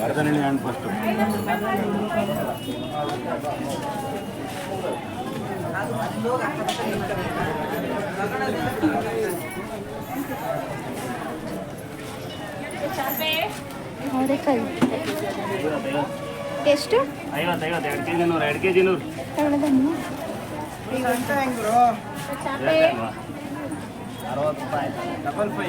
వరదనే and first first ಅವರೆಕಾಯಿ ಎಷ್ಟು ಐವತ್ತು ಐವತ್ತು ಎರಡು ಕೆ ಜಿ ನೂರು ಎರಡು ಕೆ ಜಿ ನೂರು ತಗೊಳ್ಳೋದನ್ನು ಅರವತ್ತು ರೂಪಾಯಿ ಡಬಲ್ ಫೈ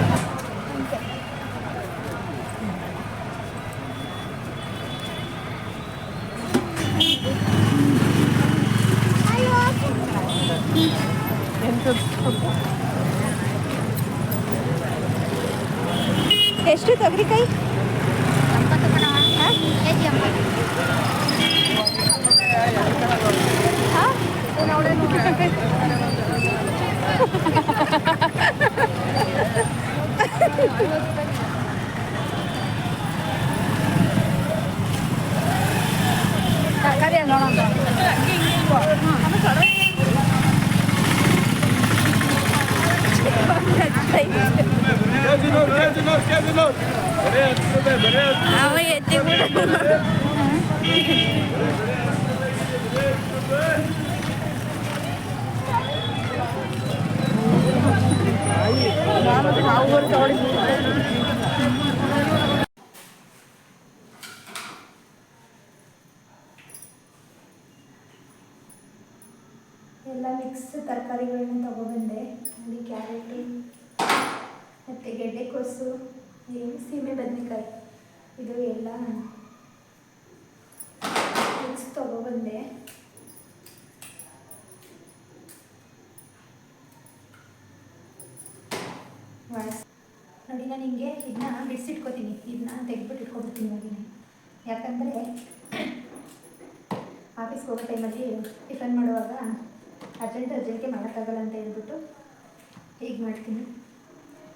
ಎಷ್ಟು ತೊಗರಿಕಾಯಿ ತರಕಾರಿ ನೋಡೋಣ ಅವ ಎತ್ತಿ ಎಲ್ಲ ಮಿಕ್ಸ್ ತರಕಾರಿಗಳನ್ನ ತಗೊಬಂದೆ ಅಲ್ಲಿ ಕ್ಯಾರೆಟು ಮತ್ತು ಗೆಡ್ಡೆಕೋಸು ಏನು ಸೀಮೆ ಬದನೆಕಾಯಿ, ಇದು ಎಲ್ಲ ಮಿಕ್ಸ್ ತಗೊಬಂದೆ ನೋಡಿ, ನಾನು ಹಿಂಗೆ ಇದನ್ನ ಬಿಡಿಸಿಟ್ಕೋತೀನಿ. ಇದನ್ನ ತೆಗೆದ್ಬಿಟ್ಟು ಇಟ್ಕೊಬಿಡ್ತೀನಿ ನೋಡಿ ಯಾಕಂದರೆ ಆಫೀಸ್ಗೆ ಹೋಗೋ ಟೈಮಲ್ಲಿ ಟಿಫನ್ ಮಾಡುವಾಗ ಅರ್ಜೆಂಟ್ ಅರ್ಜೆಂಟ್ಗೆ ಮಾಡೋಕ್ಕಾಗಲ್ಲ ಅಂತ ಹೇಳ್ಬಿಟ್ಟು ಹೀಗೆ ಮಾಡ್ತೀನಿ.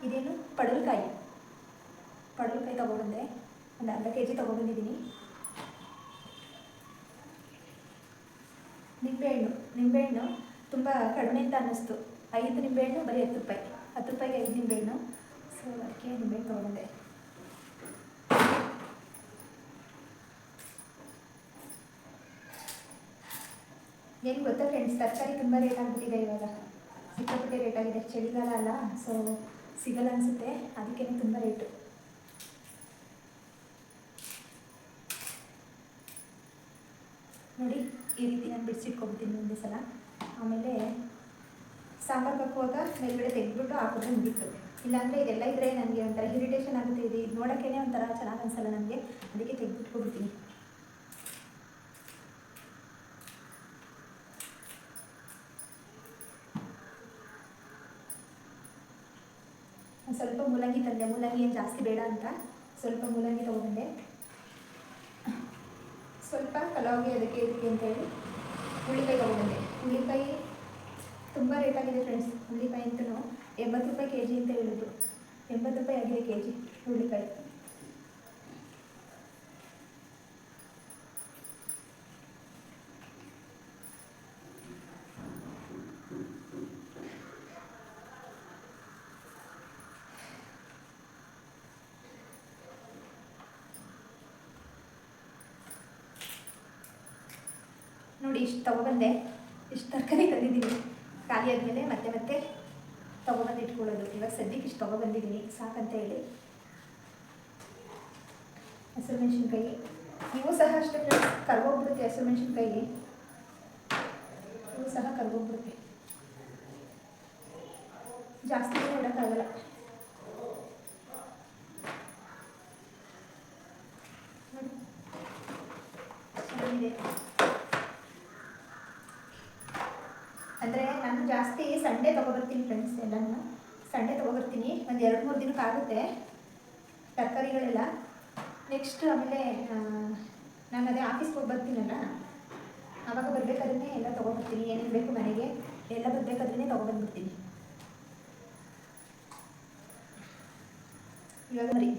ಇದೇನು ಪಡಲಕಾಯಿ ಪಡಲಕಾಯಿ ತೊಗೊಬಂದೆ ಒಂದು ಅರ್ಧ ಕೆ ಜಿ ತೊಗೊಬಂದಿದ್ದೀನಿ ನಿಂಬೆಹಣ್ಣು. ನಿಂಬೆಹಣ್ಣು ತುಂಬ ಕಡಿಮೆ ಅಂತ ಅನ್ನಿಸ್ತು. ಐದು ನಿಂಬೆಹಣ್ಣು, ಬರೀ ಹತ್ತು ರೂಪಾಯಿ. ಹತ್ತು ರೂಪಾಯಿಗೆ ಐದು ನಿಂಬೆಹಣ್ಣು. ಸೊ ಅದಕ್ಕೆ ನಿಂಬೆಹಣ್ಣು ತೊಗೊಂಡೆ ಏನು ಗೊತ್ತಾ ಫ್ರೆಂಡ್ಸ್ ತರಕಾರಿ ತುಂಬ ರೇಟ್ ಆಗಿಬಿಟ್ಟಿದೆ ಇವಾಗ. ಸಿಕ್ಕಾಪಟ್ಟೆ ರೇಟ್ ಆಗಿದೆ. ಚಳಿಗಾಲ ಅಲ್ಲ ಸೊ ಸಿಗಲ್ಲ ಅನಿಸುತ್ತೆ ಅದಕ್ಕೇ ತುಂಬ ರೇಟು ನೋಡಿ, ಈ ರೀತಿ ನಾನು ಬಿಡಿಸಿಟ್ಕೊಬಿಡ್ತೀನಿ ಒಂದೇ ಸಲ. ಆಮೇಲೆ ಸಾಂಬಾರು ಹಾಕುವಾಗ ಮೇಲ್ಗಡೆ ತೆಗೆದ್ಬಿಟ್ಟು ಹಾಕಿದ್ರೆ ಮುಗೀತು. ಇಲ್ಲಾಂದರೆ ಇದೆಲ್ಲ ಇದ್ದರೆ ನನಗೆ ಒಂಥರ ಇರಿಟೇಷನ್ ಆಗುತ್ತೆ. ಇದು ಇದು ನೋಡೋಕ್ಕೇ ಒಂಥರ ಚೆನ್ನಾಗಿ ಅನಿಸಲ್ಲ ನನಗೆ. ಅದಕ್ಕೆ ತೆಗೆದ್ಬಿಟ್ಕೊಬಿಡ್ತೀನಿ ಒಂದ್ ಸ್ವಲ್ಪ ಮೂಲಂಗಿ ತಂದೆ, ಮೂಲಂಗಿ ಏನು ಜಾಸ್ತಿ ಬೇಡ ಅಂತ ಸ್ವಲ್ಪ ಮೂಲಂಗಿ ತೊಗೊಂಡೆ ಸ್ವಲ್ಪ ಪಲಾವ್ಗೆ ಅದಕ್ಕೆ ಇದಕ್ಕೆ ಅಂತ ಹೇಳಿ ಹುಳ್ಳಿಕಾಯಿ ತೊಗೊಂಡೆ ಹುಳ್ಳಿಕಾಯಿ ತುಂಬ ರೇಟ್ ಆಗಿದೆ ಫ್ರೆಂಡ್ಸ್ ಹುಳ್ಳಿಕಾಯಿ ಅಂತೂ ಎಂಬತ್ತು ರೂಪಾಯಿ ಕೆ ಜಿ ಅಂತ ಹೇಳಿದ್ರು ಎಂಬತ್ತು ರೂಪಾಯಿ ಆಗಿದೆ ಕೆ ಜಿ ಹುಳ್ಳಿಕಾಯಿ ನೋಡಿ ಇಷ್ಟು ತೊಗೊಬಂದೆ. ಇಷ್ಟು ತರಕಾರಿ ತಂದಿದ್ದೀನಿ. ಖಾಲಿ ಆದಮೇಲೆ ಮತ್ತೆ ಮತ್ತೆ ತೊಗೊಬಂದು ಇಟ್ಕೊಳ್ಳೋದು. ಇವಾಗ ಸದ್ಯಕ್ಕೆ ಇಷ್ಟು ತೊಗೊಬಂದಿದ್ದೀನಿ. ಸಾಕಂತ ಹೇಳಿ. ಹಸಿರು ಮೆಣಸಿನ್ಕಾಯಿ. ನೀವು ಸಹ ಅಷ್ಟೇ ಕರ್ಗೋಗ್ಬಿಡುತ್ತೆ ಹಸಿರು ಮೆಣಸಿನ್ಕಾಯಿ. ಇವು ಸಹ ಕರ್ಗೋಗ್ಬಿಡುತ್ತೆ. ಜಾಸ್ತಿ ದಿನ ಇಡೋಕ್ಕಾಗಲ್ಲ ನೋಡಿ. ಚೆನ್ನಾಗಿದೆ ಅಂದರೆ ನಾನು ಜಾಸ್ತಿ ಸಂಡೇ ತೊಗೊಬರ್ತೀನಿ ಫ್ರೆಂಡ್ಸ್ ಎಲ್ಲನೂ ಸಂಡೇ ತೊಗೊಬರ್ತೀನಿ, ಒಂದು ಎರಡು ಮೂರು ದಿನಕ್ಕೆ ಆಗುತ್ತೆ ತರಕಾರಿಗಳೆಲ್ಲ. ನೆಕ್ಸ್ಟ್ ಆಮೇಲೆ ನಾನು ಅದೇ ಆಫೀಸ್ಗೆ ಹೋಗಿ ಬರ್ತೀನಲ್ಲ ಆವಾಗ ಬರಬೇಕಾದ್ರೆ ಎಲ್ಲ ತೊಗೊಬರ್ತೀನಿ, ಏನೇನು ಬೇಕು ಮನೆಗೆ, ಎಲ್ಲ ಬರಬೇಕಾದ್ರೆ ತೊಗೊಬಂದ್ಬಿಡ್ತೀನಿ. ಇವಾಗ ಮರಿ.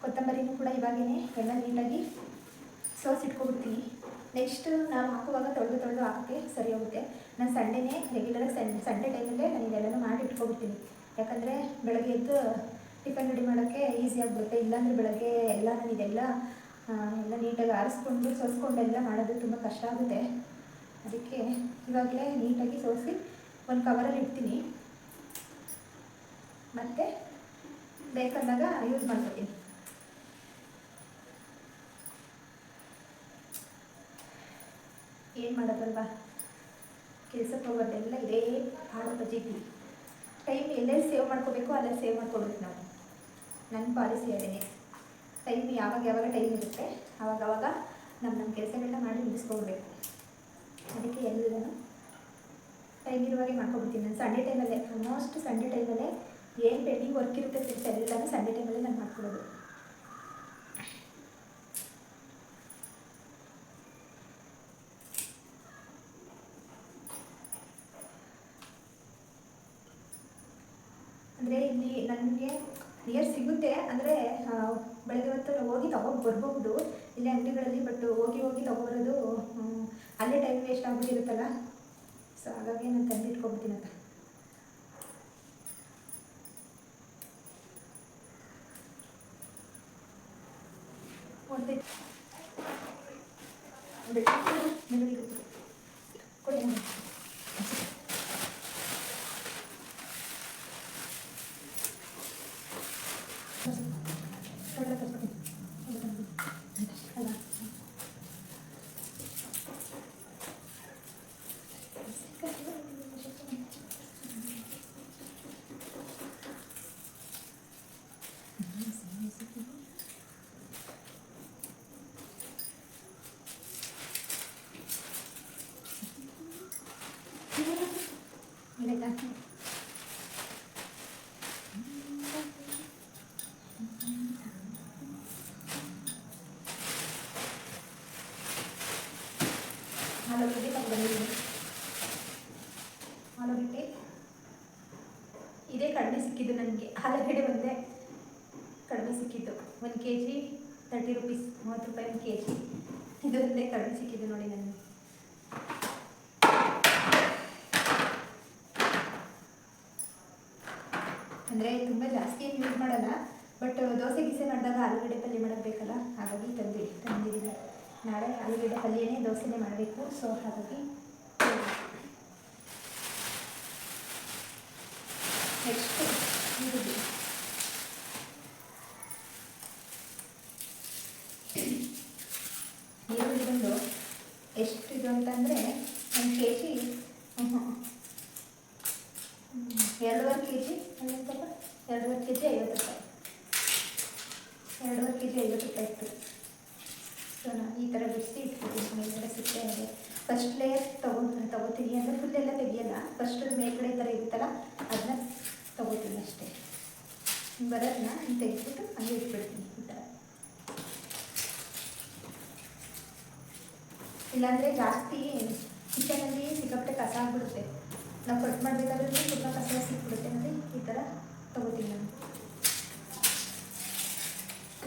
ಕೊತ್ತಂಬರಿನೂ ಕೂಡ ಇವಾಗೇ ಎಲ್ಲ ನೀಟಾಗಿ ಸೋಸಿಟ್ಕೊಬಿಡ್ತೀನಿ. ನೆಕ್ಸ್ಟ್ ನಾವು ಹಾಕುವಾಗ ತೊಳೆದು ತೊಳೆದು ಹಾಕೋಕ್ಕೆ ಸರಿ ಹೋಗುತ್ತೆ. ನಾನು ಸಂಡೇನೇ ರೆಗ್ಯುಲರಾಗಿ ಸನ್ ಸಂಡೇ ಟೈಮಲ್ಲೇ ನಾನು ಇದೆಲ್ಲನೂ ಮಾಡಿ ಇಟ್ಕೊಬಿಡ್ತೀನಿ. ಯಾಕಂದರೆ ಬೆಳಗ್ಗೆ ಎದ್ದು ಟಿಫನ್ ರೆಡಿ ಮಾಡೋಕ್ಕೆ ಈಸಿ ಬರುತ್ತೆ ಇಲ್ಲಾಂದರೆ ಬೆಳಗ್ಗೆ ಎಲ್ಲ ನಾನು ಇದೆಲ್ಲ ಎಲ್ಲ ನೀಟಾಗಿ ಆರಿಸ್ಕೊಂಡು ಸೋಸ್ಕೊಂಡು ಎಲ್ಲ ಮಾಡೋದು ತುಂಬ ಕಷ್ಟ ಆಗುತ್ತೆ. ಅದಕ್ಕೆ ಇವಾಗಲೇ ನೀಟಾಗಿ ಸೋಸಿ ಒಂದು ಕವರಲ್ಲಿ ಇಡ್ತೀನಿ. ಮತ್ತು ಬೇಕಂದಾಗ ಯೂಸ್ ಮಾಡ್ಕೊತೀನಿ. ಏನು ಮಾಡೋದಲ್ವ? ಕೆಲಸಕ್ಕೆ ಹೋಗೋದೆಲ್ಲ ಇದೇ ಹಾಡು ಬಜೆಟಿ. ಟೈಮ್ ಎಲ್ಲೆಲ್ಲಿ ಸೇವ್ ಮಾಡ್ಕೋಬೇಕು ಅಲ್ಲೇ ಸೇವ್ ಮಾಡ್ಕೊಬೇಕು ನಾವು. ನನ್ನ ಪಾಲಿಸಿ ಅದೇ ಟೈಮ್ ಯಾವಾಗ ಯಾವಾಗ ಟೈಮ್ ಇರುತ್ತೆ ಆವಾಗ ಆವಾಗ ನಮ್ಮ ನಮ್ಮ ಕೆಲಸಗಳನ್ನ ಮಾಡಿ ಮುಗಿಸ್ಕೊಳ್ಬೇಕು ಅದಕ್ಕೆ ಎಲ್ಲದನ್ನು ಟೈಮ್ ಇರುವಾಗೆ ಮಾಡ್ಕೊಬಿಡ್ತೀನಿ. ನಾನು ಸಂಡೇ ಟೈಮಲ್ಲೇ ಆಲ್ಮೋಸ್ಟ್ ಸಂಡೇ ಟೈಮಲ್ಲೇ ಏನು ಪೆಂಡಿಂಗ್ ವರ್ಕ್ ಇರುತ್ತೆ ಫ್ರೆಂಡ್ಸ್ ಎಲ್ಲನೂ ಸಂಡೇ ಟೈಮಲ್ಲೇ ನಾನು ಮಾಡ್ಕೊಡೋದು ಅಂದರೆ ಇಲ್ಲಿ ನನಗೆ ನಿಯರ್ ಸಿಗುತ್ತೆ. ಅಂದರೆ ಬೆಳಗ್ಗೆ ಹೊತ್ತು ಹೋಗಿ ತಗೊಂಡು ಬರ್ಬೋದು ಇಲ್ಲೇ ಅಂಗಡಿಗಳಲ್ಲಿ ಬಟ್ ಹೋಗಿ ಹೋಗಿ ತೊಗೊಬರೋದು ಅಲ್ಲೇ ಟೈಮ್ ವೇಸ್ಟ್ ಆಗಿಬಿಟ್ಟಿರುತ್ತಲ್ಲ. ಸೊ ಹಾಗಾಗಿ ನಾನು ತಂದಿಟ್ಕೊಬಿಡ್ತೀನಿ ಅಂತ. ಒಂದು ಕೊಡಿ ನನಗೆ. ಕಡಲೆ ತರ್ಸ್ಕೊತೀನಿ. ಅಲ್ಲ. ಆಲೂಗಡ್ಡೆ ಆಲೂಗಡ್ಡೆ ಇದೇ ಕಡಿಮೆ ಸಿಕ್ಕಿದ್ದು ನನಗೆ. ಆಲೂಗಡ್ಡೆ ಒಂದೇ ಕಡಿಮೆ ಸಿಕ್ಕಿದ್ದು. ಒಂದು ಕೆ ಜಿ ತರ್ಟಿ ರುಪೀಸ್ ಮೂವತ್ತು ರೂಪಾಯಿ ಒಂದು ಕೆ ಜಿ ಇದು ಒಂದೇ ಕಡಿಮೆ ಸಿಕ್ಕಿದ್ದು ನೋಡಿ ನನಗೆ ಅಂದರೆ ತುಂಬ ಜಾಸ್ತಿ ಏನು ಯೂಸ್ ಮಾಡಲ್ಲ ಬಟ್ ದೋಸೆ ಗೀಸೆ ಮಾಡಿದಾಗ ಆಲೂಗಡ್ಡೆ ಪಲ್ಯ ಮಾಡಬೇಕಲ್ಲ ಬೇಕಲ್ಲ? ಹಾಗಾಗಿ ತಂದಿ ತಂದಿದ್ದೀನಿ. ನಾಳೆ ಆಲೂಗಡ್ಡೆ ಪಲ್ಯನೇ ದೋಸೆನೇ ಮಾಡಬೇಕು. ಸೊ ಹಾಗಾಗಿ ನೆಕ್ಸ್ಟ್ ಈರುಳ್ಳಿ. ಈರುಳ್ಳಿ ಬಂದು ಎಷ್ಟು ಇದು ಅಂತಂದರೆ ಒಂದು ಕೆ ಜಿ ಎರಡೂವರೆ ಕೆ ಜಿ ಸ್ವಲ್ಪ ಎರಡೂವರೆ ಕೆ ಜಿ ಐವತ್ತು ರೂಪಾಯಿ. ಎರಡೂವರೆ ಕೆ ಜಿ ಐವತ್ತು ರೂಪಾಯಿ ಇತ್ತು. ಸೊ ನಾನು ಈ ಥರ ಬಿಡಿಸಿ ಇಟ್ಬಿಟ್ಟಿದ್ದೀನಿ ಮೇಲ್ಗಡೆ ಸಿಪ್ಪೆ ಇದೆ. ಫಸ್ಟ್ ಲೇಯರ್ ತಗೋ, ತಗೋತೀನಿ. ಅಂದರೆ ಫುಲ್ ಎಲ್ಲ ತೆಗಿಯಲ್ಲ. ಫಸ್ಟ್ ಮೇಲ್ಗಡೆ ಥರ ಇರುತ್ತಲ್ಲ, ಅದನ್ನ ತಗೋತೀನಿ ಅಷ್ಟೇ. ಬರೋದನ್ನ ತೆಗೆದ್ಬಿಟ್ಟು ಹಂಗೆ ಇಟ್ಬಿಡ್ತೀನಿ ಈ ಥರ ಇಲ್ಲಾಂದರೆ ಜಾಸ್ತಿ ಕಿಚನಲ್ಲಿ ಸಿಕ್ಕಾಪಟ್ಟೆ ಕಸ ಆಗ್ಬಿಡುತ್ತೆ. ನಾವು ಕಟ್ ಮಾಡಬೇಕಾದ್ರೂ ತುಂಬ ಕಸ ಸಿಕ್ಬಿಡುತ್ತೆ. ಅಂದರೆ ಈ ಥರ ತಗೋತೀನಿ ನಾನು.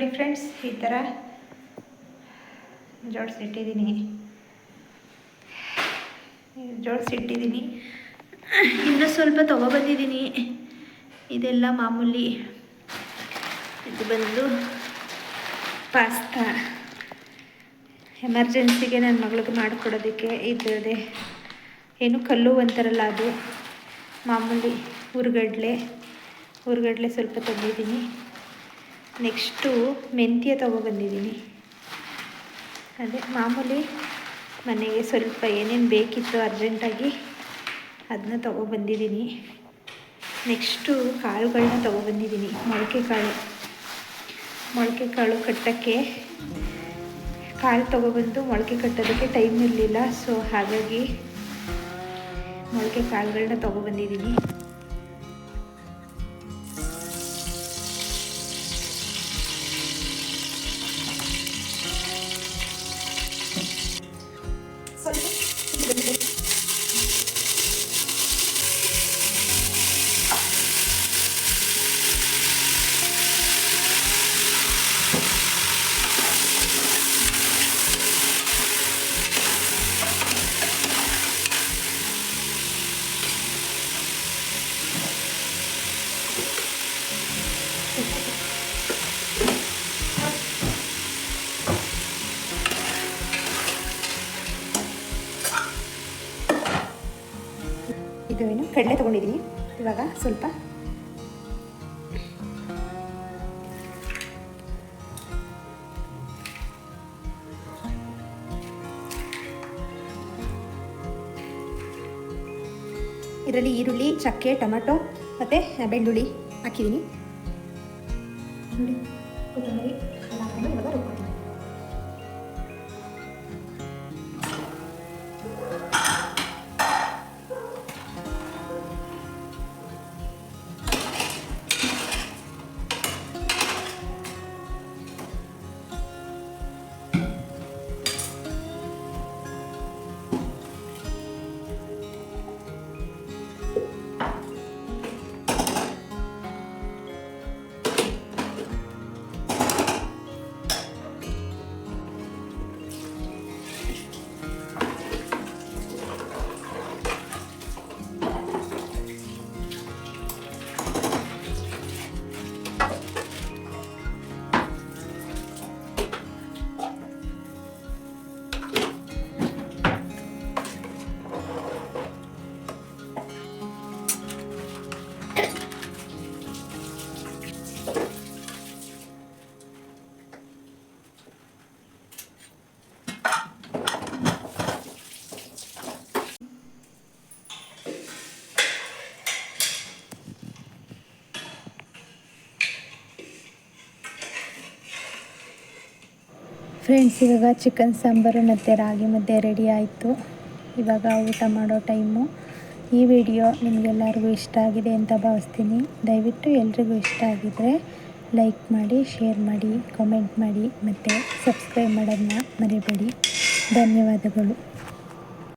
ನೋಡಿ ಫ್ರೆಂಡ್ಸ್ ಈ ಥರ ಜೋಡಿಸಿಟ್ಟಿದ್ದೀನಿ. ಜೋಡಿಸಿಟ್ಟಿದ್ದೀನಿ. ಇನ್ನೂ ಸ್ವಲ್ಪ ತೊಗೊಬಂದಿದ್ದೀನಿ. ಇದೆಲ್ಲ ಮಾಮೂಲಿ ಇದು ಬಂದು ಪಾಸ್ತಾ. ಎಮರ್ಜೆನ್ಸಿಗೆ ನನ್ನ ಮಗಳಿಗೆ ಮಾಡಿಕೊಡೋದಕ್ಕೆ ಇದ್ದದೆ ಏನು ಕಲ್ಲು ಅಂತಾರಲ್ಲ ಅದು. ಮಾಮೂಲಿ ಹುರ್ಗಡ್ಲೆ ಹುರ್ಗಡ್ಲೆ ಸ್ವಲ್ಪ ತಂದಿದ್ದೀನಿ. ನೆಕ್ಸ್ಟು ಮೆಂತ್ಯ ತೊಗೊಬಂದಿದ್ದೀನಿ ಅದೇ ಮಾಮೂಲಿ ಮನೆಗೆ ಸ್ವಲ್ಪ ಏನೇನು ಬೇಕಿತ್ತು ಅರ್ಜೆಂಟಾಗಿ ಅದನ್ನ ತೊಗೊಬಂದಿದ್ದೀನಿ ನೆಕ್ಸ್ಟು ಕಾಳುಗಳನ್ನ ತೊಗೊಬಂದಿದ್ದೀನಿ ಮೊಳಕೆ ಕಾಳು ಮೊಳಕೆ ಕಾಳು ಕಟ್ಟೋಕ್ಕೆ ಕಾಳು ತೊಗೊಬಂದು ಮೊಳಕೆ ಕಟ್ಟೋದಕ್ಕೆ ಟೈಮ್ ಇರಲಿಲ್ಲ ಸೊ ಹಾಗಾಗಿ ಮೊಳಕೆ ಕಾಳುಗಳನ್ನ ತೊಗೊಬಂದಿದ್ದೀನಿ ಕಡಲೆ ತೊಗೊಂಡಿದ್ದೀನಿ ಇವಾಗ ಸ್ವಲ್ಪ ಇದರಲ್ಲಿ ಈರುಳ್ಳಿ ಚಕ್ಕೆ ಟೊಮೆಟೊ ಮತ್ತು ಬೆಳ್ಳುಳ್ಳಿ ಹಾಕಿದ್ದೀನಿ ಕೊತ್ತಂಬರಿ ಫ್ರೆಂಡ್ಸ್ ಇವಾಗ ಚಿಕನ್ ಸಾಂಬಾರು ಮತ್ತು ರಾಗಿ ಮುದ್ದೆ ರೆಡಿ ಆಯಿತು. ಇವಾಗ ಊಟ ಮಾಡೋ ಟೈಮು ಈ ವಿಡಿಯೋ ನಿಮಗೆಲ್ಲರಿಗೂ ಇಷ್ಟ ಆಗಿದೆ ಅಂತ ಭಾವಿಸ್ತೀನಿ. ದಯವಿಟ್ಟು ಎಲ್ರಿಗೂ ಇಷ್ಟ ಆಗಿದ್ರೆ ಲೈಕ್ ಮಾಡಿ ಶೇರ್ ಮಾಡಿ ಕಾಮೆಂಟ್ ಮಾಡಿ, ಮತ್ತು ಸಬ್ಸ್ಕ್ರೈಬ್ ಮಾಡೋದನ್ನ ಮರಿಬೇಡಿ. ಧನ್ಯವಾದಗಳು.